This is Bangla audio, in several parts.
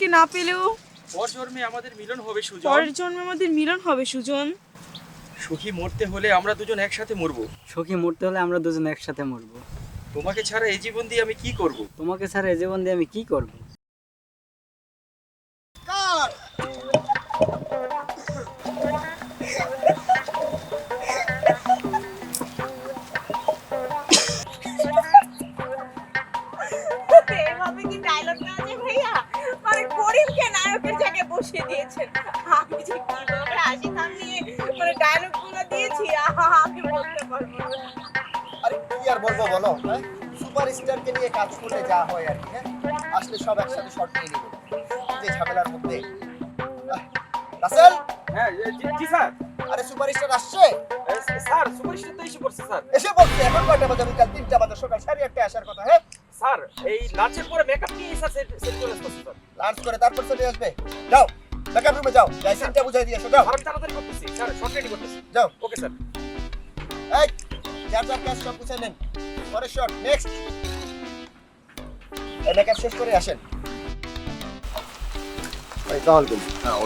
তোমাকে না পেলেও? পরজন্মে আমাদের মিলন হবে সুজন। পরজন্মে জন্মে আমাদের মিলন হবে সুজন। সুখী মরতে হলে আমরা দুজন একসাথে মরবো। সখী মরতে হলে আমরা দুজন একসাথে মরবো। তোমাকে ছাড়া এই জীবন দিয়ে আমি কি করব? তোমাকে ছাড়া এ জীবন দিয়ে আমি কি করব? এখন কয়টা বাজে? বিকাল তিনটা বাজে সকাল সাড়ে আটটা আসার কথা হ্যাঁ? স্যার এই লাঞ্চের পরে মেকআপ নিয়ে স্যার সেট চলে আসছে স্যার? লাঞ্চ করে তারপর চলে আসবে। যাও মেকআপ রুমে যাও যাই বুঝাই দিয়ে এসো যাও। আমি তাড়াতাড়ি করতেছি স্যার শর্ট রেডি করতেছি। যাও। ওকে স্যার এই যার যার কাজ সব গুছিয়ে নেন। পরে শট নেক্সট মেকআপ শেষ করে আসেন। তাহলে হ্যাঁ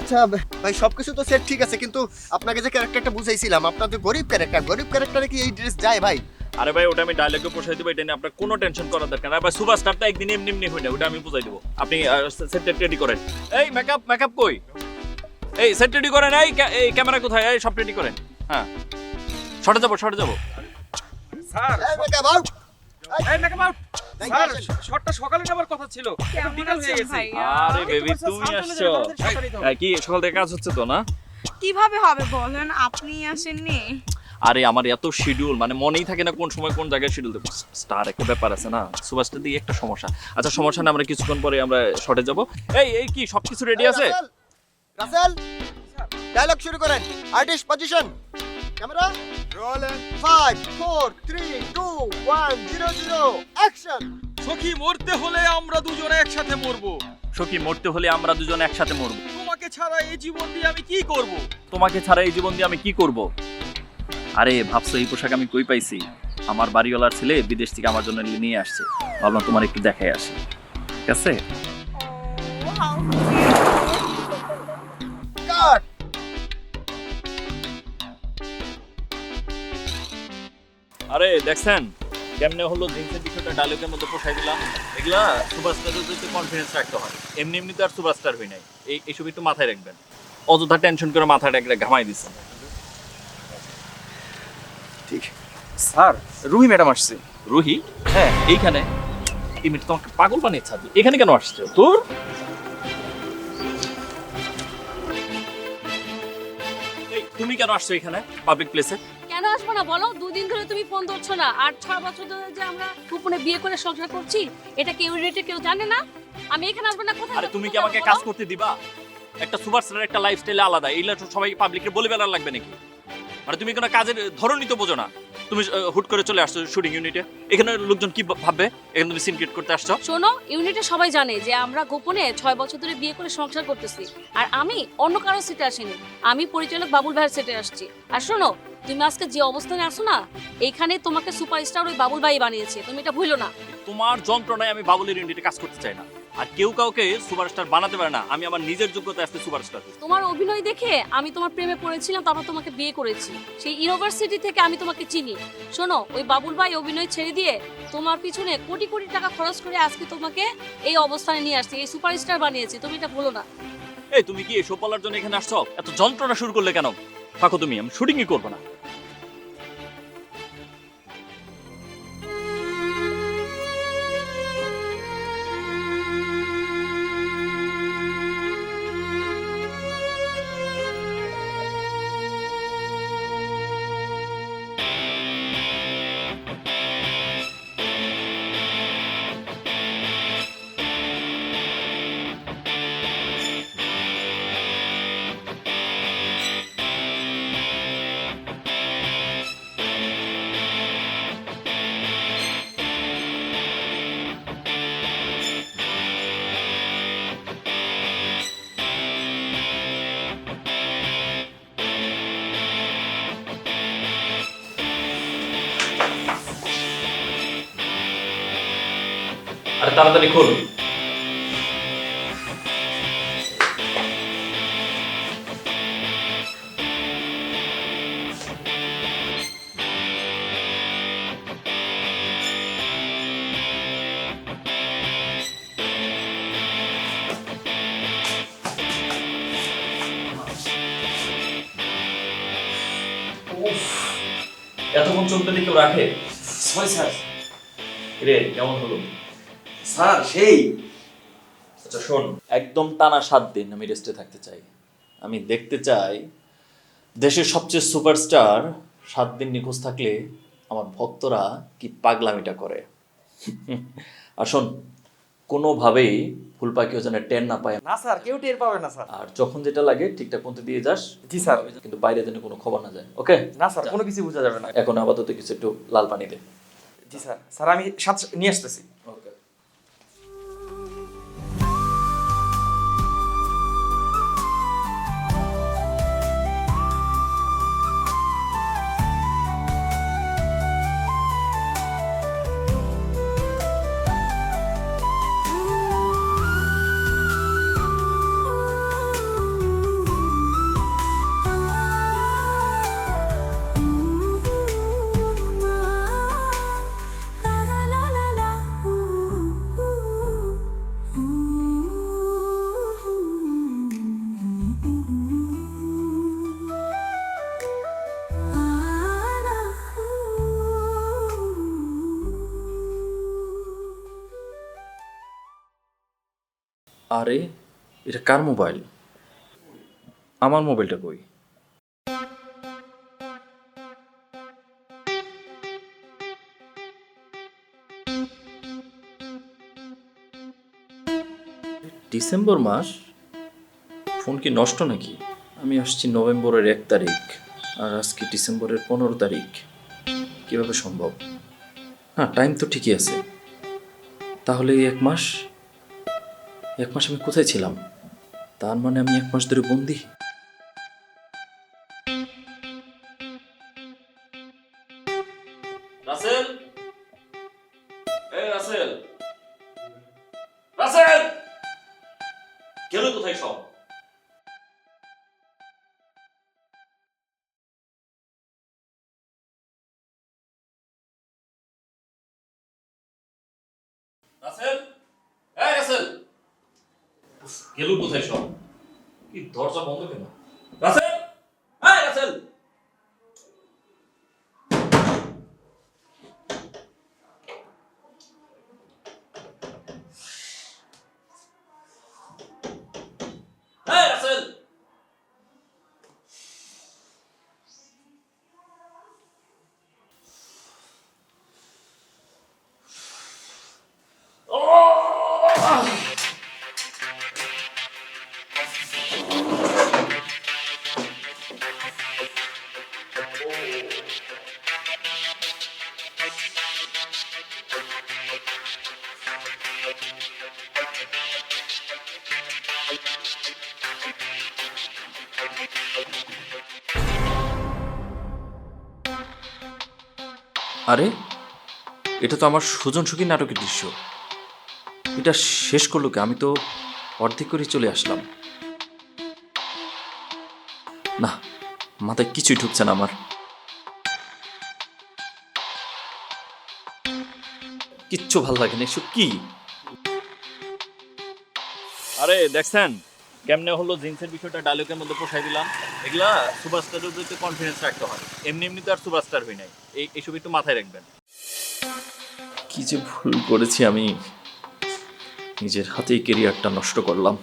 আচ্ছা ভাই সবকিছু তো সেট ঠিক আছে কিন্তু আপনাকে যে ক্যারেক্টারটা বুঝাইছিলাম আপনার তো গরিব ক্যারেক্টার গরিব ক্যারেক্টারে কি এই ড্রেস যায় ভাই? আরে ভাই ওটা আমি ডায়লগে পোষাই দেবো এটা নিয়ে আপনার কোনো টেনশন করার দরকার নাই ভাই সুপারস্টারটা একদিন এমনি এমনি হই না ওটা আমি বুঝাই দেবো। আপনি সেট রেডি করেন। এই মেকআপ মেকআপ কই? এই সেট রেডি করেন এই এই ক্যামেরা কোথায়? এই সব রেডি করেন। হ্যাঁ। শর্টে যাব শর্টে যাব। স্যার এই মেকআপ আউট এই মেকআপ আউট স্যার শর্টটা সকালে নেবার কথা ছিল বিকাল হয়ে গেছে। আরে বেবি তুমি আসছো। কি সকাল থেকে কাজ হচ্ছে তো না? কীভাবে হবে বলেন আপনি আসেননি? আরে আমার এত শিডিউল মানে মনেই থাকে না কোন সময় কোন জায়গায় শিডিউল দেবো। স্টার একটা ব্যাপার আছে না সুভাষটা দিয়ে একটা সমস্যা। আচ্ছা সমস্যা না আমরা কিছুক্ষণ পরে আমরা শর্টে যাব। এই এই কি সবকিছু রেডি আছে? রাসেল ডায়লগ শুরু করেন। Artist position camera rolling 5 4 3 2 1 0 0 action সখী মরতে হলে আমরা দুজন একসাথে মরবো সখী মরতে হলে আমরা দুজন একসাথে মরবো তোমাকে ছাড়া এই জীবন দিয়ে আমি কি করব তোমাকে ছাড়া এই জীবন দিয়ে আমি কি করব আরে ভাবছ এই পোশাক আমি কই পাইছি আমার বাড়িওয়ালার ছেলে বিদেশ থেকে আমার জন্য নিয়ে আসছে ভাবলাম তোমার একটু দেখাই আসি ঠিক আছে আরে দেখছেন কেমনে হলো জিন্সের বিষয়টা ডায়লগের মধ্যে পোষাই দিলাম। এগুলা সুপারস্টারের যদি কনফিডেন্স রাখতে হয়। এমনি এমনি তো আর সুপারস্টার হই নাই। এই এইসব একটু মাথায় রাখবেন। অযথা টেনশন করে মাথাটা একটা ঘামাই দিচ্ছেন ঠিক। স্যার রুহি ম্যাডাম আসছে। রুহি? হ্যাঁ। এইখানে? এই মেয়েটা তোমাকে পাগল বানিয়ে ছাড়বে এখানে কেন আসছে? তোর? তুমি কেন আসছো এখানে? পাবলিক প্লেসে কেন আসব না? বলো দুদিন ধরে তুমি ফোন ধরছো না। আর ছয় বছর ধরে যে আমরা গোপনে বিয়ে করে সংসার করছি এটা কেউ রেটে কেউ জানে না? আমি এখানে আসব না কোথায় আরে তুমি কি আমাকে কাজ করতে দিবা? একটা সুপারস্টারের একটা লাইফস্টাইল আলাদা। এইগুলা তো সবাই পাবলিকে বলে বেলার লাগবে নাকি? মানে তুমি কোনো কাজের ধরনই তো বোঝো না। তুমি হুট করে চলে আসছো শুটিং ইউনিটে এখানে লোকজন কি ভাববে? এখানে তুমি সিন ক্রিয়েট করতে আসছো? শোনো ইউনিটে সবাই জানে যে আমরা গোপনে ছয় বছর ধরে বিয়ে করে সংসার করতেছি। আর আমি অন্য কারও সেটে আসিনি। আমি পরিচালক বাবুল ভাইয়ের সেটে আসছি। আর শোনো তুমি আজকে যে অবস্থানে আসো না এইখানে তোমাকে সুপারস্টার ওই বাবুল ভাই বানিয়েছে। তুমি এটা ভুলো না। তোমার যন্ত্রণায় আমি বাবুলের ইউনিটে কাজ করতে চাই না। আর কেউ কাউকে সুপারস্টার বানাতে পারে না। আমি আমার নিজের যোগ্যতা আজকে সুপারস্টার তোমার অভিনয় দেখে আমি তোমার প্রেমে পড়েছিলাম তারপর তোমাকে বিয়ে করেছি। সেই ইউনিভার্সিটি থেকে আমি তোমাকে চিনি। শোনো ওই বাবুল ভাই অভিনয় ছেড়ে দিয়ে তোমার পিছনে কোটি কোটি টাকা খরচ করে আজকে তোমাকে এই অবস্থানে নিয়ে আসছে এই সুপারস্টার বানিয়েছে। তুমি এটা ভুলো না। এই তুমি কি এসব বলার জন্য এখানে আসছো? এত যন্ত্রণা শুরু করলে কেন? থাকো তুমি আমি শুটিংই করব না। তাড়াতাড়ি খুল। এতক্ষণ চলতে কেউ রাখে রে কেমন হলো? স্যার সেই। আচ্ছা শোন একদম টানা সাত দিন আমি রেস্টে থাকতে চাই। আমি দেখতে চাই দেশের সবচেয়ে সুপারস্টার সাত দিন নিখোঁজ থাকলে আমার ভক্তরা কি পাগলামিটা করে। আর শোন কোনোভাবেই ফুল পাখিও যেন টেন না পায়। না স্যার কেউ টের পাবে না স্যার। আর যখন যেটা লাগে ঠিকঠাক মতো দিয়ে যাস। জি স্যার। কিন্তু বাইরে যেন কোনো খবর না যায় ওকে না স্যার কোনো কিছু বোঝা যাবে না। এখন আপাতত কিছু একটু লাল পানি দে। জি স্যার স্যার আমি সাথে নিয়ে আসতেছি। আরে, এটা কার মোবাইল? আমার মোবাইলটা কই? ডিসেম্বর মাস? ফোন কি নষ্ট নাকি? আমি আসছি নভেম্বরের এক তারিখ, আর আজকে ডিসেম্বরের পনেরো তারিখ। কীভাবে সম্ভব? হ্যাঁ টাইম তো ঠিকই আছে। তাহলে এক মাস এক মাস আমি কোথায় ছিলাম? তার মানে আমি এক মাস ধরে বন্দি। গেল কোথায় সব? কি দরজা বন্ধ কেন? রাসেল! আরে, এটা তো আমার সুজন সুখী নাটকের দৃশ্য। এটা শেষ করল কে? আমি তো অর্ধেক করে চলে আসলাম। না, মাথায় কিছুই ঢুকছে না আমার। কিচ্ছু ভালো লাগে না এসব কি? আরে দেখছেন? কেমনে হলো জিন্সের বিষয়টা ডায়লগের মধ্যে পোষাই দিলাম। এগুলা সুপারস্টারের যদি কনফিডেন্স রাখতে হয় এমনি এমনি তো আর সুপারস্টার হই নাই। এই এইসব একটু মাথায় রাখবেন। কি যে ভুল করেছি আমি নিজের হাতেই কেরিয়ারটা নষ্ট করলাম।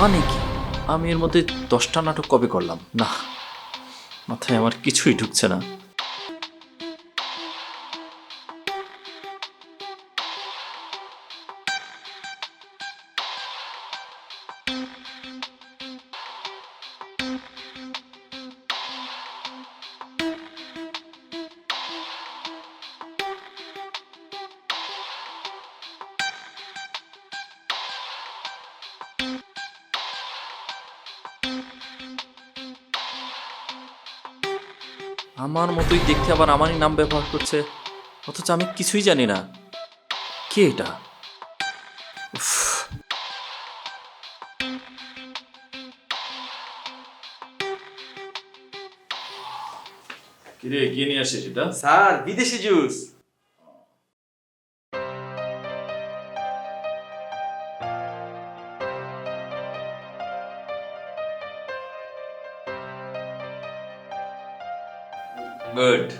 মানে কি? আমি এর মধ্যে দশটা নাটক কবে করলাম? না, মাথায় আমার কিছুই ঢুকছে না। আমার মতোই দেখতে আবার আমারই নাম ব্যবহার করছে। অথচ আমি কিছুই জানি না। কে এটা? উফ। কিরে গিয়ে নিয়ে আসিস এটা? স্যার বিদেশি juice. Good.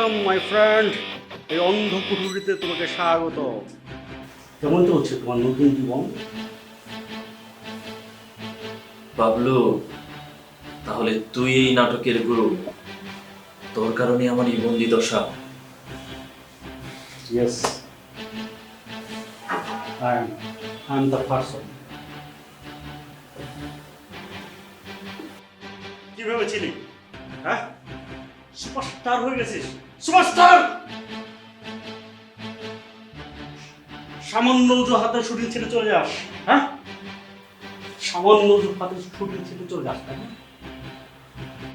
Welcome my friend এই অন্ধ কুঠুরিতে তোমাকে স্বাগত। কেমন চলছে তোমার নতুন জীবন? বাবলু তাহলে তুই এই নাটকের গুরু। তোর কারণে আমার এই বন্দি দশা। Yes I am I am the person কি ভেবেছিলি? হ্যাঁ? সুপারস্টার হয়ে গেছিস? সুপারস্টার সামান্য হাতে শুটিং ছেড়ে চলে যাস হ্যাঁ? সামান্য হাতে শুটিং ছেড়ে চলে যাস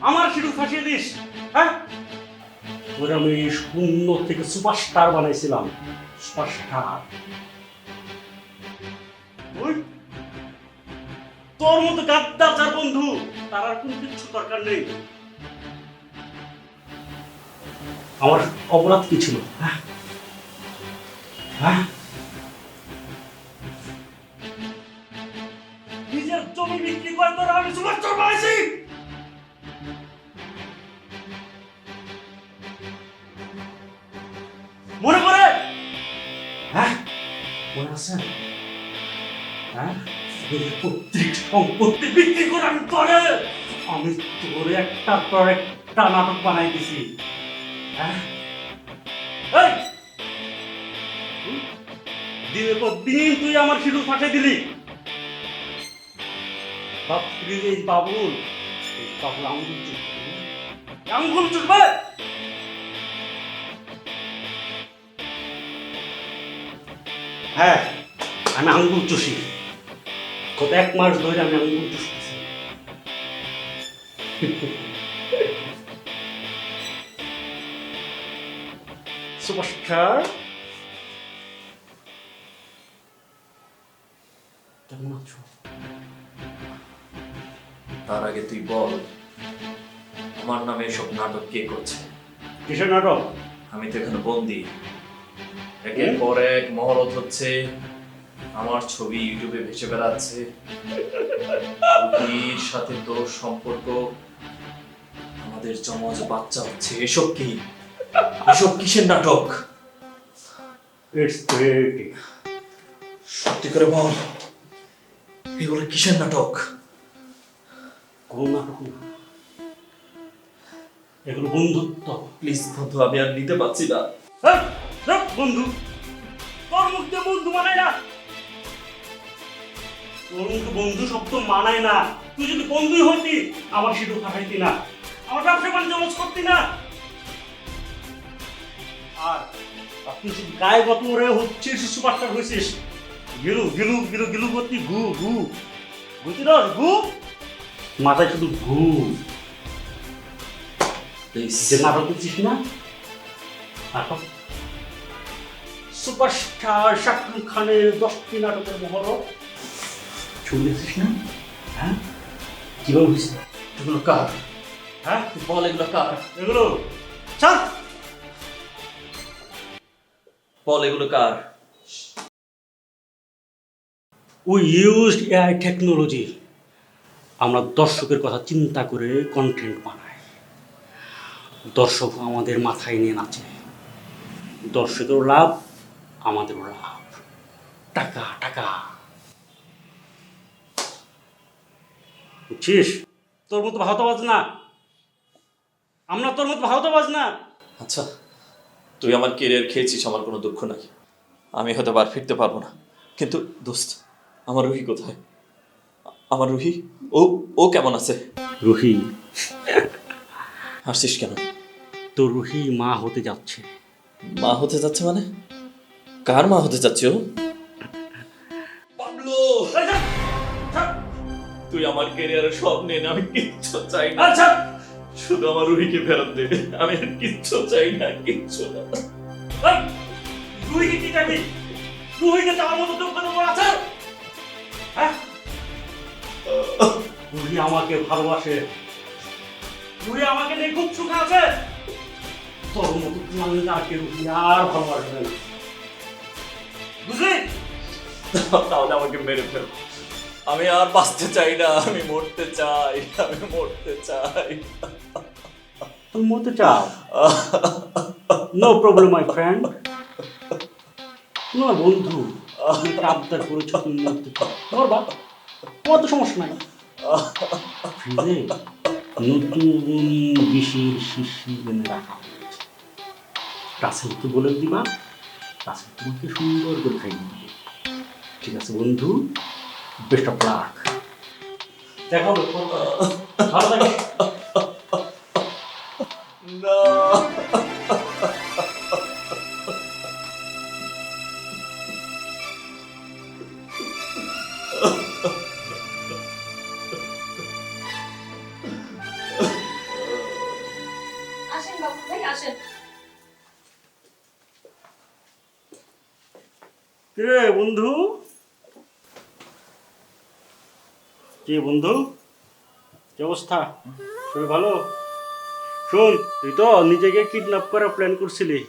আমার শিডিউল ফাঁসিয়ে দিস হ্যাঁ? তোর আমি শূন্য থেকে সুপারস্টার বানাইছিলাম, সুপারস্টার। তোর মতো গাদ্দার যার বন্ধু, তার আর কোনো কিচ্ছু দরকার নেই। আমার অপরাধ কি ছিল? হ্যাঁ? নিজের জমি বিক্রি করে তোর আমি মনে করে হ্যাঁ? মনে আছে? হ্যাঁ? তোর সম্পত্তি বিক্রি করে আমি তোরে আমি তোরে একটা পর একটা নাটক বানাই দিছি? দিনের পর দিন তুই আমার শিডুল ফাটে দিলি। এই বাবুল। এই বাবুল আঙ্গুল আঙ্গুল হ্যাঁ আমি আঙ্গুল চুষি। গত এক মাস ধরে আমি আঙ্গুল চুষতেছি। সুপারস্টার কেমন আছো তার আগে তুই বল আমার নামে এসব নাটক কে করছে? কিসের নাটক? আমি তো এখানে বন্দি। একের পর এক মহরত হচ্ছে আমার ছবি ইউটিউবে ভেসে বেড়াচ্ছে। রুটির সাথে তোর সম্পর্ক আমাদের জমজ বাচ্চা হচ্ছে এসব কি? এসব কিসের নাটক? ইটস ক্রিয়েটিভ সত্যি করে বল এগুলো কিসের নাটক? কোন নাটক এগুলো বন্ধুত্ব। প্লিজ বন্ধু আমি আর নিতে পারছি না। হ্যাঁ, বন্ধু। তোর মুখ দিয়ে বন্ধু মানায় না। তোর মুখে বন্ধু শব্দ মানায় না। তুই যদি বন্ধুই হতি আমার সিঁদুর খাটাইতি না। আমার ব্যবসা বাণিজ্য করতি না। আর আপনি শুধু গায়ে গত রে হচ্ছিস সুপারস্টার হয়েছিস গিলু গিলু গিলু গিলু করতি গু গু। বুঝছিস গু? মাথায় শুধু ঘু যে নাটক দিচ্ছিস না? নাটক সুপারস্টার শাকরুখ খানের দশটি নাটকের মহরত শুনেছিস না? হ্যাঁ? কীভাবে হয়েছে? এগুলো কার? হ্যাঁ? বল এগুলো কার? এগুলো বল এগুলো কার? উই ইউজড এআই টেকনোলজি আমরা দর্শকের কথা চিন্তা করে কন্টেন্ট বানাই। দর্শক আমাদের মাথায় নিয়ে নাচে। দর্শকেরও লাভ আমাদেরও লাভ। টাকা টাকা। বুঝছিস? তোর মতো ভাওতাবাজ না। আমরা তোর মতো ভাওতাবাজ না। আচ্ছা। তুই আমার কেরিয়ার খেয়েছিস আমার কোনো দুঃখ নাই। আমি হয়তো বার ফিরতে পারব না। কিন্তু দোস্ত আমার রুহি কোথায়? আমার রুহি? ও ও কেমন আছে? রুহি। হাসছিস কেন? তো রুহি মা হতে যাচ্ছে। মা হতে যাচ্ছে মানে? কার মা হতে যাচ্ছে ও? পাবলো! তুই আমার কেরিয়ারের সব নিয়ে নে, আমি কিচ্ছু চাই না। আচ্ছা। শুধু আমার রুহিকে ফেরত দে আমি আর কিচ্ছু চাই না, কিচ্ছু না। রুহিকে কি রুহিকে মতো আছে হ্যাঁ? রুহি আমাকে ভালোবাসে। রুহি আমাকে নিয়ে খুব আছে। তোর মতো রুহি আর না। বুঝলি? তাহলে আমাকে মেরে ফেল। আমি আর বাঁচতে চাই না, আমি মরতে চাই, আমি মরতে চাই। তুমি মরতে চাও? নো প্রবলেম মাই ফ্রেন্ড তোমার বন্ধু আবদার করেছ, তুমি মরতে চাও। তোমার তো সমস্যা নাই। নতুন বিষের শিশি রাখা হয়েছে। রাসেলকে বলে দিবা, রাসেল তোমাকে সুন্দর করে খাইয়ে দিবে। ঠিক আছে, বন্ধু? বেস্ট অফ লাক দেখা হবে ভালো থাকিস না কি বন্ধু, কি অবস্থা? শরীর ভালো? শোন, তুই তো নিজেকে কিডন্যাপ করার প্ল্যান করছিলি।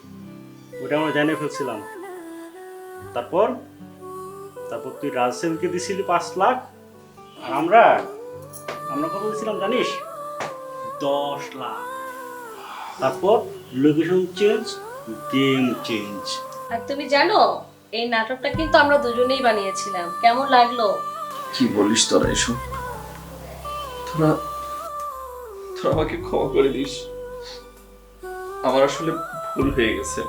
ওটা আমরা জানে ফেলছিলাম। তারপর? তারপর তুই রাজসেলকে দিছিলি পাঁচ লাখ। আর আমরা? আমরা কত দিছিলাম জানিস? দশ লাখ। তারপর লোকেশন চেঞ্জ গেম চেঞ্জ আর তুমি জানো, এই নাটকটা কিন্তু আমরা দুজনেই বানিয়েছিলাম। কেমন লাগল? কি বলিস তোরা এসব? তোরা তোরা আমাকে ক্ষমা করে দিস। আমার আসলে ভুল হয়ে গেছে।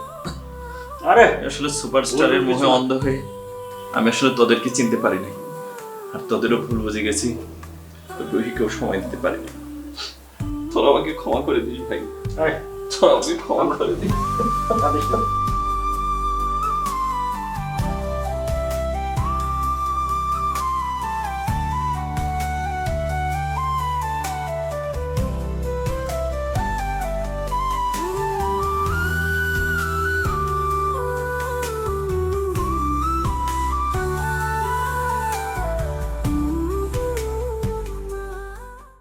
আরে আমি আসলে সুপারস্টারের মোহে অন্ধ হয়ে আমি আসলে তোদেরকে চিনতে পারিনি আর তোদেরও ভুল বুঝে গেছি। রুহিকেও সময় দিতে পারিনি তোরা আমাকে ক্ষমা করে দিস ভাই। তোরা আমাকে ক্ষমা করে দিস। না।